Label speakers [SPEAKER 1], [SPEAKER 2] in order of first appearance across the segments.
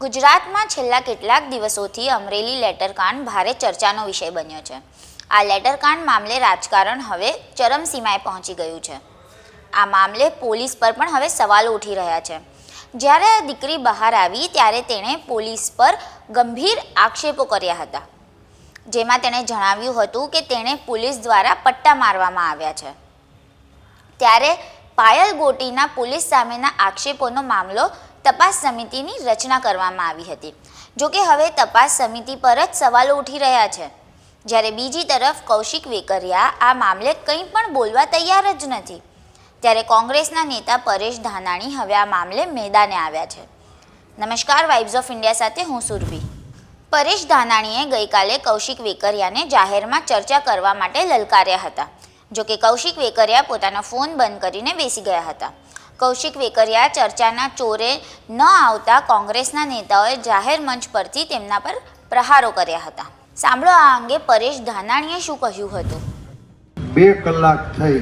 [SPEAKER 1] ગુજરાતમાં છેલ્લા કેટલાક દિવસોથી અમરેલી લેટરકાંડ ભારે ચર્ચાનો વિષય બન્યો છે. આ લેટરકાંડ મામલે રાજકારણ હવે ચરમસીમાએ પહોંચી ગયું છે. આ મામલે પોલીસ પર પણ હવે સવાલો ઉઠી રહ્યા છે. જ્યારે આ દીકરી બહાર આવી ત્યારે તેણે પોલીસ પર ગંભીર આક્ષેપો કર્યા હતા. જેમાં તેણે જણાવ્યું હતું કે તેણે પોલીસ દ્વારા પટ્ટા મારવામાં આવ્યા છે. ત્યારે પાયલ ગોટીના પોલીસ સામેના આક્ષેપોનો મામલો તપાસ સમિતિની રચના કરવામાં આવી હતી. જોકે હવે તપાસ સમિતિ પર જ સવાલો ઉઠી રહ્યા છે. જ્યારે બીજી તરફ કૌશિક વેકરિયા આ મામલે કંઈ પણ બોલવા તૈયાર જ નથી. ત્યારે કોંગ્રેસના નેતા પરેશ ધાનાણી હવે આ મામલે મેદાને આવ્યા છે. નમસ્કાર, વાઇબ્સ ઓફ ઇન્ડિયા સાથે હું સુરભી. પરેશ ધાનાણીએ ગઈકાલે કૌશિક વેકરિયાને જાહેરમાં ચર્ચા કરવા માટે લલકાર્યા હતા. જોકે કૌશિક વેકરિયા પોતાનો ફોન બંધ કરીને બેસી ગયા હતા. કૌશિક વેકરિયા ચર્ચાના ચોરે ન આવતા કોંગ્રેસના નેતાઓએ જાહેર મંચ પરથી તેમના પર પ્રહારો કર્યા હતા. સાંભળો આ અંગે પરેશ ધાનાણીએ શું કહ્યું હતું?
[SPEAKER 2] બે કલાક થઈ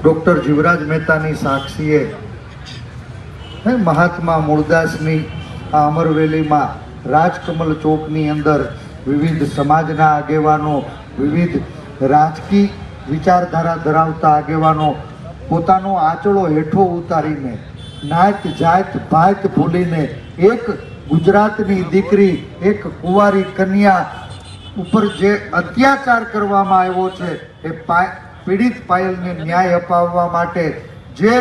[SPEAKER 2] ડૉક્ટર જીવરાજ મહેતાની સાક્ષીએ મહાત્મા મૂળદાસની આ અમરવેલીમાં રાજકમલ ચોકની અંદર વિવિધ સમાજના આગેવાનો, વિવિધ રાજકીય વિચારધારા ધરાવતા આગેવાનો પોતાનો આંચળો હેઠો ઉતારીને નાત જાત ભાત ભૂલીને, એક ગુજરાતની દીકરી, એક કુંવારી કન્યા ઉપર જે અત્યાચાર કરવામાં આવ્યો છે, એ પીડિત પાયલને ન્યાય અપાવવા માટે જે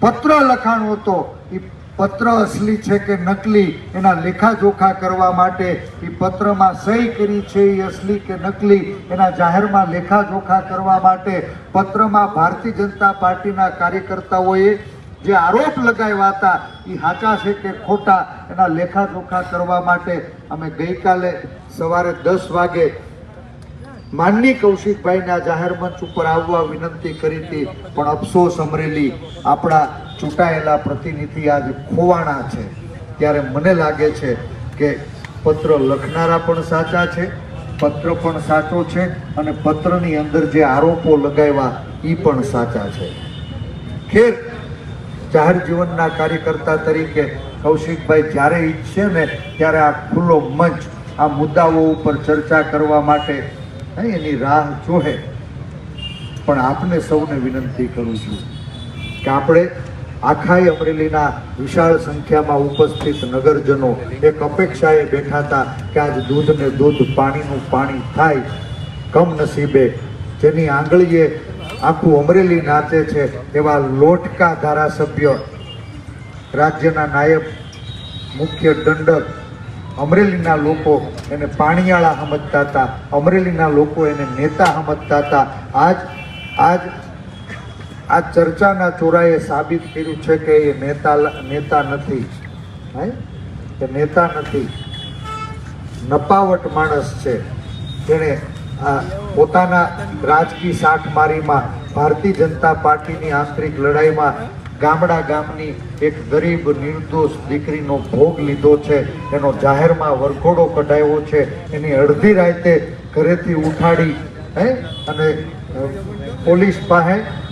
[SPEAKER 2] પત્ર લખાણો હતો, એ પત્ર અસલી છે કે નકલી, એના લેખાજોખા કરવા માટે એ પત્રમાં સહી કરી છે એ અસલી કે નકલી, એના જાહેરમાં લેખાજોખા કરવા માટે પત્રમાં ભારતીય જનતા પાર્ટીના કાર્યકર્તાઓએ જે આરોપ લગાવ્યા હતા, એ સાચા છે કે ખોટા, એના લેખાજોખા કરવા માટે અમે ગઈકાલે સવારે દસ વાગે માનની કૌશિકભાઈના જાહેર મંચ ઉપર આવવા વિનંતી કરી હતી. પણ અફસોસ અમરેલી આપણા ચૂંટાયેલા પ્રતિનિધિ આજ ખોવાણા છે. ત્યારે મને લાગે છે કે પત્ર લખનારા પણ સાચા છે, પત્ર પણ સાચો છે અને પત્રની અંદર જે આરોપો લગાવ્યા એ પણ સાચા છે. ખેર, જાહેર જીવનના કાર્યકર્તા તરીકે કૌશિકભાઈ જ્યારે ઈચ્છે ને ત્યારે આ ખુલ્લો મંચ, આ મુદ્દાઓ ઉપર ચર્ચા કરવા માટે એની રાહ જોહે. પણ આપને સૌને વિનંતી કરું છું કે આપણે આખાય અમરેલીના વિશાળ સંખ્યામાં ઉપસ્થિત નગરજનો એક અપેક્ષાએ બેઠા હતા કે આજ દૂધ ને દૂધ, પાણીનું પાણી થાય કમનસીબે. જેની આંગળીએ આખું અમરેલી નાચે છે એવા લોટકા ધારાસભ્ય, રાજ્યના નાયબ મુખ્ય દંડક, અમરેલીના લોકો એને પાણીયાળા સમજતા હતા, અમરેલીના લોકો એને નેતા સમજતા હતા. આજ આજ આ ચર્ચાના ચોરાએ સાબિત કર્યું છે કે એ નેતા નેતા નથી. હે? કે નેતા નથી. નપાવટ માણસ છે. જેણે પોતાના રાજકીય સાઠમારીમાં ભારતીય જનતા પાર્ટીની આંતરિક લડાઈમાં ગામડા ગામની એક ગરીબ નિર્દોષ દીકરીનો ભોગ લીધો છે. એનો જાહેરમાં વરઘોડો કઢાવ્યો છે. એની અડધી રાતે ઘરેથી ઉઠાડી, હે? અને પોલીસ પાસે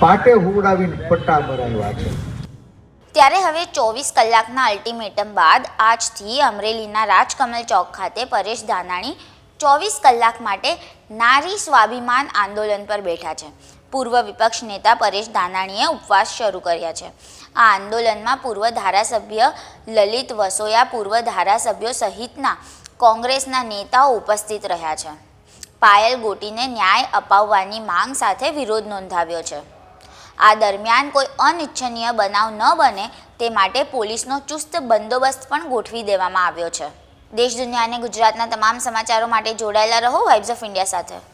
[SPEAKER 2] પાટે હુવડાવીને પટ્ટા ભરાવ્યા છે.
[SPEAKER 1] ત્યારે હવે ચોવીસ કલાકના અલ્ટિમેટમ બાદ આજથી અમરેલીના રાજકમલ ચોક ખાતે પરેશ ધાનાણી ચોવીસ કલાક માટે નારી સ્વાભિમાન આંદોલન પર બેઠા છે. પૂર્વ વિપક્ષ નેતા પરેશ ધાનાણીએ ઉપવાસ શરૂ કર્યા છે. આ આંદોલનમાં પૂર્વ ધારાસભ્ય લલિત વસોયા, પૂર્વ ધારાસભ્યો સહિતના કોંગ્રેસના નેતાઓ ઉપસ્થિત રહ્યા છે. પાયલ ગોટીને ન્યાય અપાવવાની માંગ સાથે વિરોધ નોંધાવ્યો છે. આ દરમિયાન કોઈ અનિચ્છનીય બનાવ ન બને તે માટે પોલીસનો ચુસ્ત બંદોબસ્ત પણ ગોઠવી દેવામાં આવ્યો છે. દેશ દુનિયા અને ગુજરાતના તમામ સમાચારો માટે જોડાયેલા રહો વાઇબ્સ ઓફ ઇન્ડિયા સાથે.